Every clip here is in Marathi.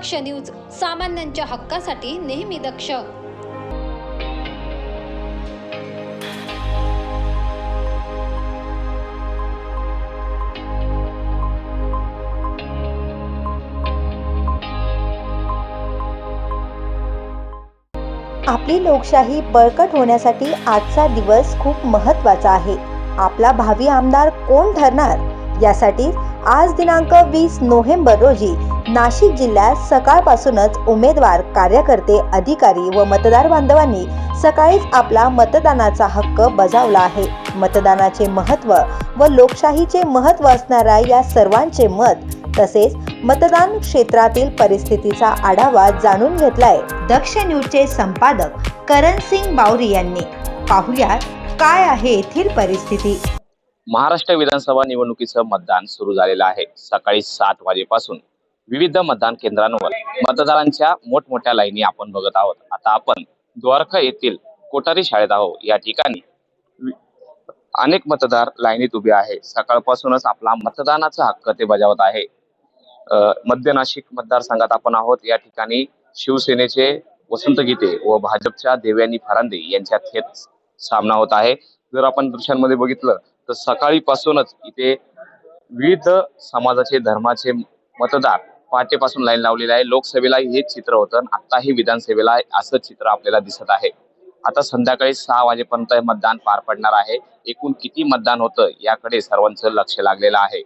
दक्ष न्यूज सामान्यांच्या हक्कासाठी नेहमी दक्ष. आपली लोकशाही बळकट होण्यासाठी आजचा दिवस खूप महत्त्वाचा आहे. आपला भावी आमदार कोण ठरणार? यासाठी आज दिनांक वीस नोव्हेंबर रोजी नाशिक जिल्ह्यात सकाळपासूनच उमेदवार कार्यकर्ते अधिकारी व मतदार बांधवांनी सकाळीच आपला मतदानाचा हक्क बजावला आहे. मतदानाचे महत्त्व व लोकशाहीचे महत्त्व असणाऱ्या या सर्वांचे मत तसेच मतदान क्षेत्रातील परिस्थितीचा आढावा जाणून घेतलाय. दक्ष न्यूजचे संपादक करण सिंग बावरी यांनी. पाहुयात काय आहे येथील परिस्थिती? महाराष्ट्र विधानसभा निवडणुकीचं मतदान सुरू झालेलं आहे. सकाळी सात वाजेपासून विविध मतदान केंद्रांवर मतदारांच्या मोठमोठ्या लाईनी आपण बघत आहोत. आता आपण द्वारका येथील कोठारी शाळेत आहोत. या ठिकाणी अनेक मतदार लाईनीत उभे आहे. सकाळपासूनच आपला मतदानाचा हक्क ते बजावत आहे. मध्य नाशिक मतदारसंघात आपण आहोत. या ठिकाणी शिवसेनेचे वसंत गीते व भाजपच्या देवयानी फरांदे यांच्यात थेट सामना होत आहे. जर आपण दृश्यांमध्ये बघितलं तर सकाळीपासूनच इथे विविध समाजाचे धर्माचे मतदार पहाटेपासून लाईन लावलेली आहे. लोकसभेला हेच चित्र होतं आणि आत्ताही विधानसभेला असं चित्र आपल्याला दिसत आहे. आता संध्याकाळी सहा वाजेपर्यंत हे मतदान पार पडणार आहे. एकूण किती मतदान होतं याकडे सर्वांचं लक्ष लागलेलं आहे.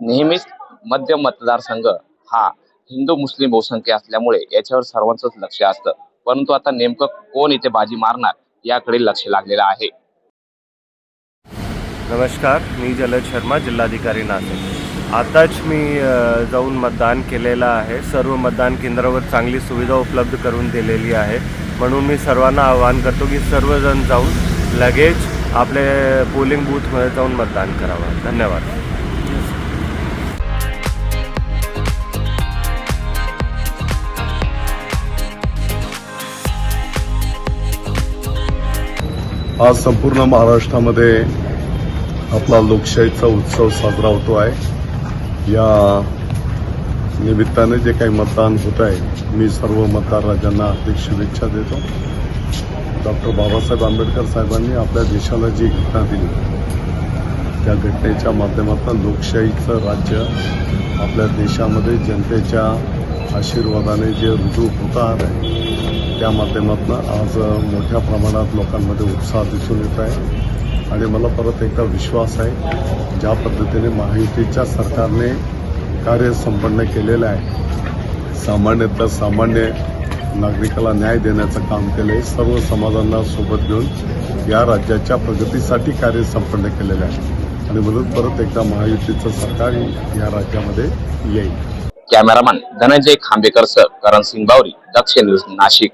नेहमीच मध्य मतदारसंघ हा हिंदू मुस्लिम बहुसंख्य असल्यामुळे याच्यावर सर्वांचंच लक्ष असतं. परंतु आता नेमकं कोण इथे बाजी मारणार याकडे लक्ष लागलेलं आहे. नमस्कार मी जलद शर्मा जिल्हाधिकारी नाशिक. आताच मी जाऊन मतदान केलेलं आहे. सर्व मतदान केंद्रावर चांगली सुविधा उपलब्ध करून दिलेली आहे. म्हणून मी सर्वांना आवाहन करतो की सर्वजण जाऊन लगेच आपले पोलिंग बूथमध्ये जाऊन मतदान करावं. धन्यवाद. आज संपूर्ण महाराष्ट्रामध्ये आपला लोकशाहीचा उत्सव साजरा होतो आहे. या निमित्ताने जे काही मतदान होत आहे मी सर्व मतदार राजांना हार्दिक शुभेच्छा देतो. डॉक्टर बाबासाहेब आंबेडकर साहेबांनी आपल्या देशाला जी घटना दिली त्या घटनेच्या माध्यमातून लोकशाहीचं राज्य आपल्या देशामध्ये जनतेच्या आशीर्वादाने जे रुजू होत आहे त्या माध्यमातून आज मोठ्या प्रमाणात लोकांमध्ये उत्साह दिसून येत आहे. आणि मला परत एकदा विश्वास आहे ज्या पद्धतीने महायुतीच्या सरकारने कार्य संपन्न केलेलं आहे सामान्यतः सामान्य नागरिकाला न्याय देण्याचं काम केलं आहे सर्व समाजांना सोबत घेऊन या राज्याच्या प्रगतीसाठी कार्य संपन्न केलेलं आहे. आणि म्हणून परत एकदा महायुतीचं सरकार या राज्यामध्ये येईल. Cameraman Dhananjay Khambekar sir Karan Singh Bawari Daksh news Nashik.